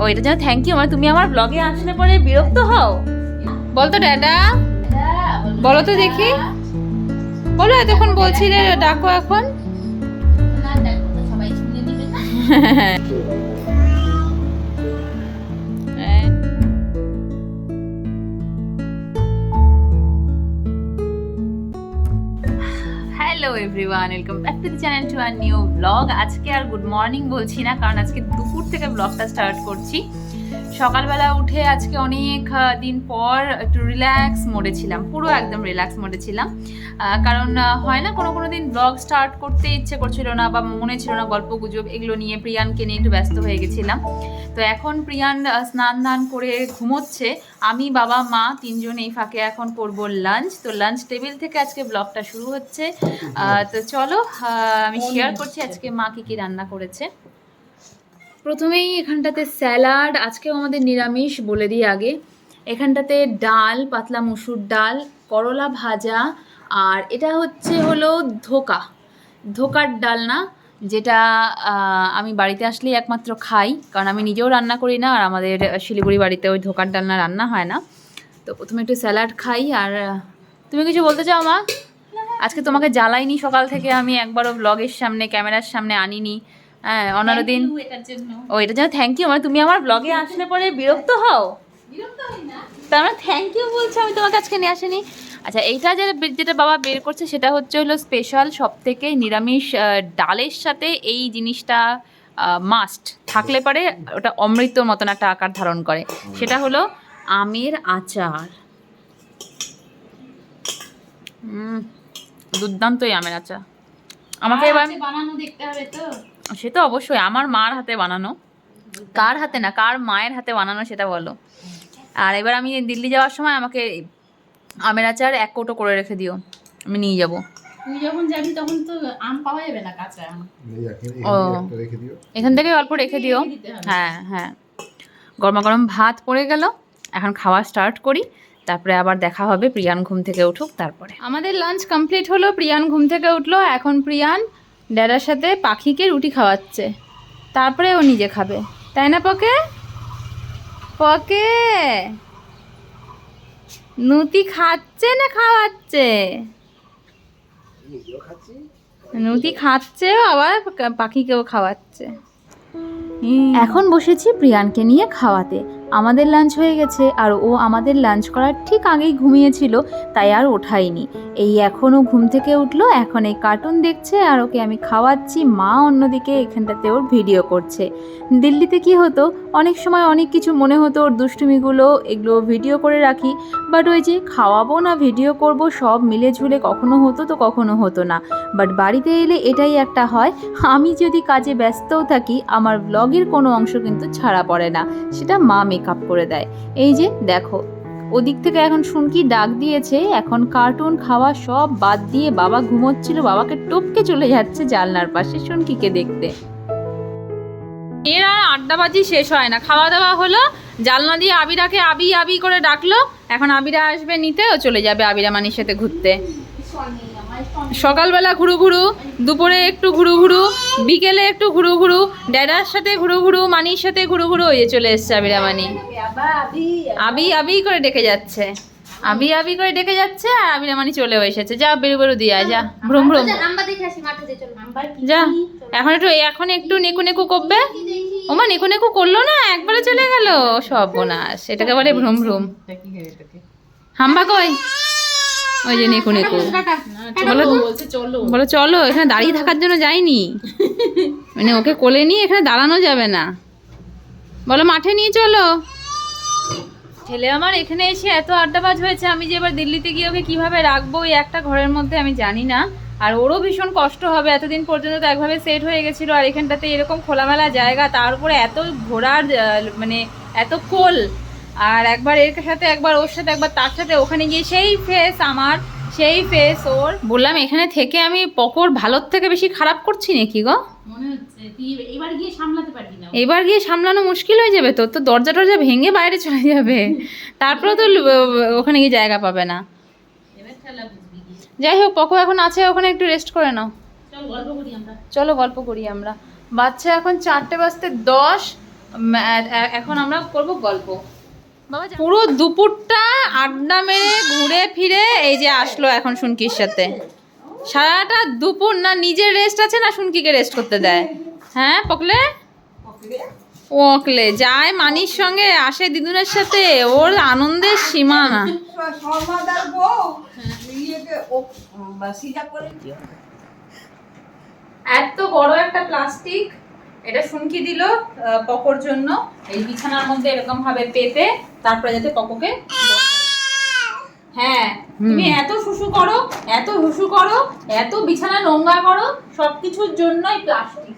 ও এটা যেন thank you মানে তুমি আমার ব্লগে আসলে পরে বিরক্ত হও। বলতো ড্যাডা বলো তো দেখি। বলো এতক্ষণ বলছিলে ডাকো এখন। Hello everyone welcome back to the channel to our new blog আজকে আর গুড মর্নিং বলছি না, কারণ আজকে দুপুর থেকে ব্লগটা স্টার্ট করছি। সকালবেলা উঠে আজকে অনেক দিন পর একটু রিল্যাক্স মোডে ছিলাম পুরো একদম রিল্যাক্স মোডে ছিলাম। কারণ হয় না কোনো কোনো দিন ব্লগ স্টার্ট করতে ইচ্ছে করছিল না বা মনে ছিল না গল্প গুজব এগুলো নিয়ে প্রিয়ানকে নিয়ে একটু ব্যস্ত হয়ে গেছিলাম। তো এখন প্রিয়ান স্নান দান করে ঘুমোচ্ছে। আমি বাবা মা তিনজন এই ফাঁকে এখন করব লাঞ্চ তো লাঞ্চ টেবিল থেকে আজকে ব্লগটা শুরু হচ্ছে। তো চলো আমি শেয়ার করছি আজকে মা কী কী রান্না করেছে। প্রথমেই এখানটাতে স্যালাড, আজকেও আমাদের নিরামিষ বলে দিই আগে। এখানটাতে ডাল, পাতলা মুসুর ডাল, করলা ভাজা, আর এটা হচ্ছে হলো ধোকা। ধোকার ডাল না, যেটা আমি বাড়িতে আসলেই একমাত্র খাই, কারণ আমি নিজেও রান্না করি না, আর আমাদের শিলিগুড়ি বাড়িতে ওই ধোকার ডালনা রান্না হয় না। তো প্রথমে একটু স্যালাড খাই, আর তুমি কিছু বলতে চাও মা? আজকে তোমাকে জ্বালাইনি সকাল থেকে, আমি একবারও ব্লগের সামনে, ক্যামেরার সামনে আনিনি। হ্যাঁ অন্যান্য দিন। ও এটা যেন থ্যাংক ইউ মানে তুমি আমার ব্লগে আসলে পরে বিরক্ত হও। তার মানে থ্যাংক ইউ বলছো আমি তোমাকে আজকে নিয়ে আসিনি। আচ্ছা এইটা যে যেটা বাবা বের করছে সেটা হচ্ছে হলো স্পেশাল সব থেকে নিরামিষ ডালের সাথে এই জিনিসটা মাস্ট থাকলে পরে ওটা অমৃতর মতন একটা আকার ধারণ করে। সেটা হলো আমের আচার। দুর্দান্ত এই আমের আচার। আমাকে এবার বানানো দেখতে হবে তো। সে তো অবশ্যই আমার মার হাতে বানানো। কার হাতে না কার মায়ের হাতে বানানো সেটা বলো। আর এবার আমি দিল্লি যাওয়ার সময় আমাকে আমের আচার এক কোটো করে রেখে দিও আমি নিয়ে যাব। তুই যখন যাবি তখন তো আম পাওয়া যাবে না কাঁচা আম। ও। এখানে একটা রেখে দিও। এখান থেকে অল্প রেখে দিও। হ্যাঁ হ্যাঁ। গরমা গরম ভাত পড়ে গেল এখন খাওয়া স্টার্ট করি তারপরে আবার দেখা হবে প্রিয়ান ঘুম থেকে উঠুক তারপরে। আমাদের লাঞ্চ কমপ্লিট হলো প্রিয়ান ঘুম থেকে উঠল এখন প্রিয়ান ড্যাডার সাথে পাখিকে রুটি খাওয়াচ্ছে। তারপরে ও নিজে খাবে। তাই না পকে? পকে? নুতি খাচ্ছে না খাওয়াচ্ছে? নুতি খাচ্ছেও আবার পাখিকেও খাওয়াচ্ছে। এখন বসেছি প্রিয়ানকে নিয়ে খাওয়াতে। আমাদের লাঞ্চ হয়ে গেছে আর ও আমাদের লাঞ্চ করার ঠিক আগেই ঘুমিয়েছিল তাই আর ওঠাইনি এই এখনও ঘুম থেকে উঠল, এখন এই কার্টুন দেখছে আর ওকে আমি খাওয়াচ্ছি, মা অন্যদিকে এখানটাতে ওর ভিডিও করছে। দিল্লিতে কি হতো, অনেক সময় অনেক কিছু মনে হতো ওর দুষ্টুমিগুলো, এগুলো ভিডিও করে রাখি বাট ওই যে খাওয়াবো না ভিডিও করব, সব মিলে ঝুলে কখনো হতো তো কখনো হতো না। বাট বাড়িতে এলে এটাই একটা হয়, আমি যদি কাজে ব্যস্তও থাকি, আমার ব্লগের কোনো অংশ কিন্তু ছাড়া পড়ে না, সেটা মা মেকআপ করে দেয়। এই যে দেখো ওদিক থেকে এখন শুনকি ডাক দিয়েছে, এখন কার্টুন খাওয়া সব বাদ দিয়ে বাবা ঘুমোচ্ছিল, বাবাকে টপকে চলে যাচ্ছে জানলার পাশে শুনকিকে দেখতে। এর আর আড্ডাবাজি শেষ হয় না, খাওয়া দাওয়া হলো জালনা দিয়ে আবিরাকে আবি আবি করে ডাকলো, এখন আবিরা আসবে নিতে, ও চলে যাবে আবিরা মানির সাথে ঘুরতে। সকালবেলা ঘুরু ঘুরু দুপুরে একটু ঘুরু ঘুরু বিকেলে একটু ঘুরু ঘুরু ড্যাডার সাথে ঘুরু ঘুরু মানির সাথে ঘুরু ঘুরু ওই চলে এসছে আবিরা মানি আবি আবি করে ডেকে যাচ্ছে। আবি আবি করে ডেকে যাচ্ছে আর আবিরা মানি চলেও এসেছে। যা বেরু বেরু দিয়ে আয়, যা। ভ্রম ভ্রম। চল কি যা। এখন একটু এখন একটু নেকু নেকু করবে? ওমা নেকু নেকু করল না? একবারে চলে গেল। সব বোনাস এটাকে বলে ভ্রম ভ্রম। হাম্বা কই? ওই যে নেকু নেকু। বলো চলো, এখানে দাঁড়িয়ে থাকার জন্য যাইনি। মানে ওকে কোলে নিয়ে এখানে দাঁড়ানো যাবে না। বলো, মাঠে নিয়ে চলো। ছেলে আমার, এখানে এসে এত আড্ডাবাজ হয়েছে, আমি যে এবার দিল্লিতে গিয়ে ওকে কীভাবে রাখব, ওই একটা ঘরের মধ্যে আমি জানি না। আর ওরও ভীষণ কষ্ট হবে, এতদিন পর্যন্ত তো একভাবে সেট হয়ে গেছিল, আর এখানটাতে এরকম খোলামেলা জায়গা, তার উপরে এত ঘোরার মানে এত কোল আর একবার এর সাথে একবার ওর সাথে একবার তার সাথে। ওখানে গিয়ে সেই ফেস আমার সেই ফেস ওর। বললাম এখানে থেকে আমি পকর ভালোর থেকে বেশি খারাপ করছি নাকি গো? এবার গিয়ে সামলাতে পারবি না। এবার গিয়ে সামলানো মুশকিল হয়ে যাবে তো? তো দরজা টরজা ভেঙে বাইরে চলে যাবে। তারপরেও তো ওখানে গিয়ে জায়গা পাবে না। যাই হোক পকো এখন আছে ওখানে একটু রেস্ট করে নাও। চল গল্প করি আমরা। বাচ্চা এখন চারটে বাজতে দশ। এখন আমরা করব গল্প। পুরো দুপুরটা আড্ডা মেরে ঘুরে ফিরে এই যে আসলো এখন শুনকির সাথে। সারাটা দুপুর না নিজের রেস্ট আছে না শুনকিকে রেস্ট করতে দেয়। হ্যাঁ পকলে? ওকলে যায় মানির সঙ্গে আসে দিদুনের সাথে। ওর আনন্দের সীমা না এত বড় একটা প্লাস্টিক। এটা শুনকি দিল পকোর জন্য। এই বিছানার মধ্যে এরকম ভাবে পেতে তারপরে যাতে পকোকে হ্যাঁ তুমি এত শুশু করো এত হুসু করো এত বিছানা নোংরা করো সবকিছুর জন্যই প্লাস্টিক।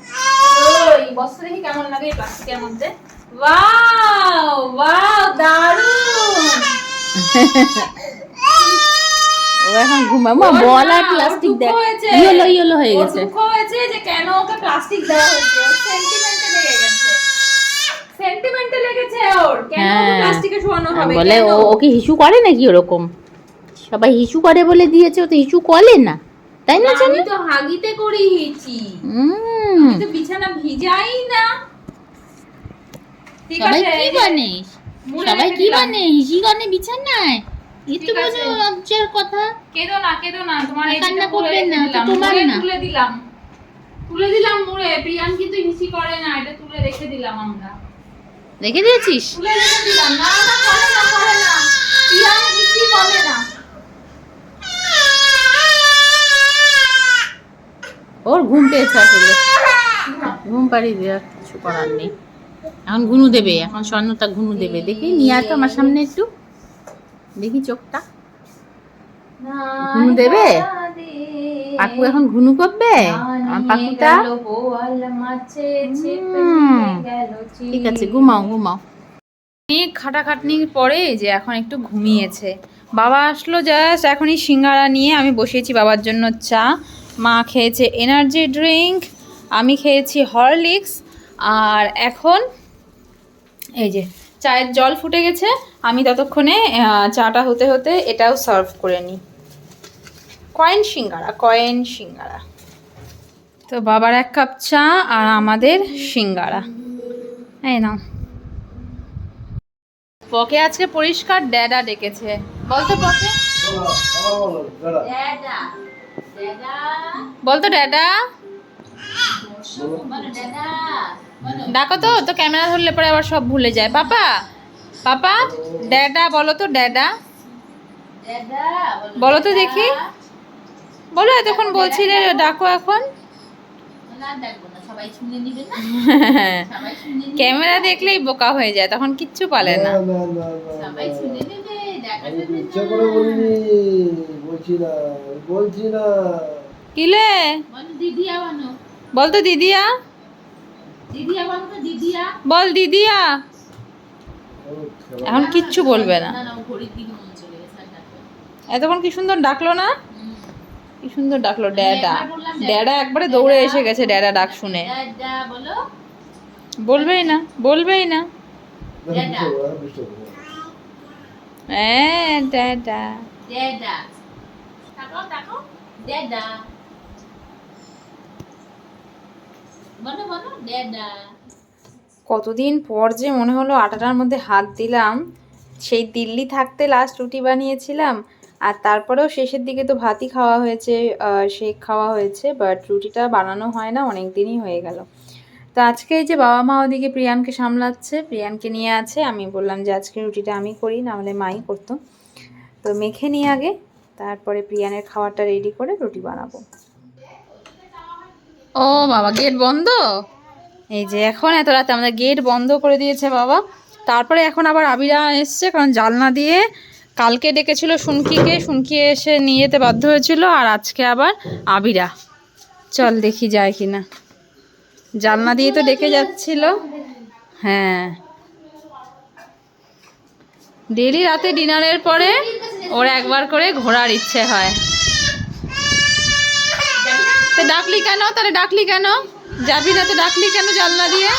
ওই বস্তা দেখি কেমন লাগে এই প্লাস্টিকের মধ্যে। ওয়াও ওয়াও দারুণ! ও এখন ঘুমাবো বল আর প্লাস্টিক দেখ ইয়েলো ইয়েলো হয়ে গেছে। দুঃখ হয়েছে যে কেন ওকে প্লাস্টিক দেওয়া হয়েছে। সেন্টিমেন্টে লেগে গেছে সেন্টিমেন্টে লেগেছে ওর। কেন হ্যাঁ। প্লাস্টিকে শোয়ানো হবে? বলে ও ওকে হিসু করে নাকি ওরকম? সবাই হিসু করে বলে দিয়েছে ও তো হিসু করে না। তাই না আমি তো হাগিতে করি হিচি আমি তো বিছানা ভিজাই না। সবাই কি মুড়ে সবাই কি। বানে? হিসি গানে বিছানায়? এ তো ঠিক কোনো আছে। লজ্জার কথা। কেঁদো না কেঁদো না তোমার এই কান্না যেটা মুড়ে করবেন রেখে না, তোমার না। তুলে দিলাম। তুলে দিলাম মুড়ে প্রিয়ান কিন্তু হিচি করে না এটা তুলে রেখে দিলাম আমরা। রেখে দিয়েছিস? তুলে রেখে দিলাম না না করে না করে না। প্রিয়ান হিচি করে না। ওর ঘুম পেয়েছে আসলে। ঘুম পাড়িয়ে দিয়ে আর কিছু করার নেই। এখন ঘুনু দেবে এখন স্বর্ণতা ঘুনু দেবে। দেখি নিয়ে আয় তো আমার সামনে একটু। দেখি চোখটা। ঘুম দেবে? পাকু এখন ঘুনু করবে? আমার পাকুটা? ঠিক আছে ঘুমাও ঘুমাও। অনেক খাটাখাটনির পরে যে এখন একটু ঘুমিয়েছে। বাবা আসলো জাস্ট এখনই সিঙ্গারা নিয়ে আমি বসিয়েছি বাবার জন্য চা। মা খেয়েছে এনার্জি ড্রিঙ্ক আমি খেয়েছি হরলিক্স আর এখন এই যে চায়ের জল ফুটে গেছে। আমি ততক্ষণে চাটা হতে হতে এটাও সার্ভ করে নিই। Coin singara coin singara. তো বাবার এক কাপ চা আর আমাদের সিঙ্গারা। এই নাও। পকে আজকে পরিষ্কার ড্যাডা ডেকেছে। বলতো পকে। বলতো ড্যাডা ডাকো তো তো ক্যামেরা ধরলে পরে আবার সব ভুলে যায় পাপা পাপা ড্যাডা বলো তো ড্যাডা বলো তো দেখি বলো এতক্ষণ বলছিলে ডাকো এখন ক্যামেরা দেখলেই বোকা হয়ে যায় তখন কিচ্ছু পালে না শুনে নেবে বলো দিদিয়া। দিদিয়া তো দিদিয়া। বল দিদিয়া। এখন কিচ্ছু বলবে না। এতক্ষণ কি সুন্দর ডাকলো না। কি সুন্দর ডাকলো ড্যাডা। ড্যাডা। ড্যাডা একবারে দৌড়ে এসে গেছে ড্যাডা ডাক শুনে। বলবেই না বলবেই না। ড্যাডা। হ্যাঁ ড্যাডা। দাদা তাকাও তাকাও দাদা বলো বলো দাদা কতদিন পর যে মনে হলো আটাটার মধ্যে হাত দিলাম, সেই দিল্লি থাকতে লাস্ট রুটি বানিয়েছিলাম, আর তারপরেও শেষের দিকে তো ভাতই খাওয়া হয়েছে শেক খাওয়া হয়েছে বাট রুটিটা বানানো হয় না, অনেক দিনই হয়ে গেল। তো আজকে এই যে বাবা মা ওদিকে প্রিয়ানকে সামলাচ্ছে, প্রিয়ানকে নিয়ে আছে, আমি বললাম যে আজকে রুটিটা আমি করি নাহলে মাই করতো। তো মেখে নিয়ে আগে, তারপরে প্রিয়ানের খাবারটা রেডি করে রুটি বানাবো। ও বাবা গেট বন্ধ? এই যে এখন এত রাতে আমাদের গেট বন্ধ করে দিয়েছে বাবা। তারপরে এখন আবার আবিরা এসছে, কারণ জালনা দিয়ে কালকে ডেকেছিল শুনকিকে শুনকি এসে নিয়ে যেতে বাধ্য হয়েছিল, আর আজকে আবার আবিরা। চল দেখি যায় কিনা। জালনা দিয়ে তো ডেকে যাচ্ছিল। হ্যাঁ। ডেলি রাতে ডিনারের পরে ওর একবার করে ঘোরার ইচ্ছে হয়। ডাকলি কেন? তাহলে ডাকলি কেন? যাবি না তো ডাকলি কেন জানলা দিয়ে?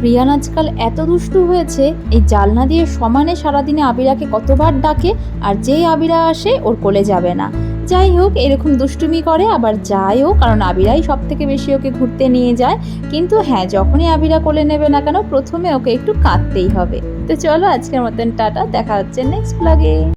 প্রিয়ান আজকাল এত দুষ্টু হয়েছে, এই জালনা দিয়ে সমানে সারাদিনে আবিরাকে কতবার ডাকে আর যেই আবিরা আসে ওর কোলে যাবে না। যাই হোক, এরকম দুষ্টুমি করে, আবার যায়ও কারণ আবিরাই সব থেকে বেশি ওকে ঘুরতে নিয়ে যায়। কিন্তু হ্যাঁ যখনই আবিরা কোলে নেবে না কেন, প্রথমে ওকে একটু কাঁদতেই হবে। তো চলো আজকের মতন টাটা, দেখা হচ্ছে নেক্সট ব্লগে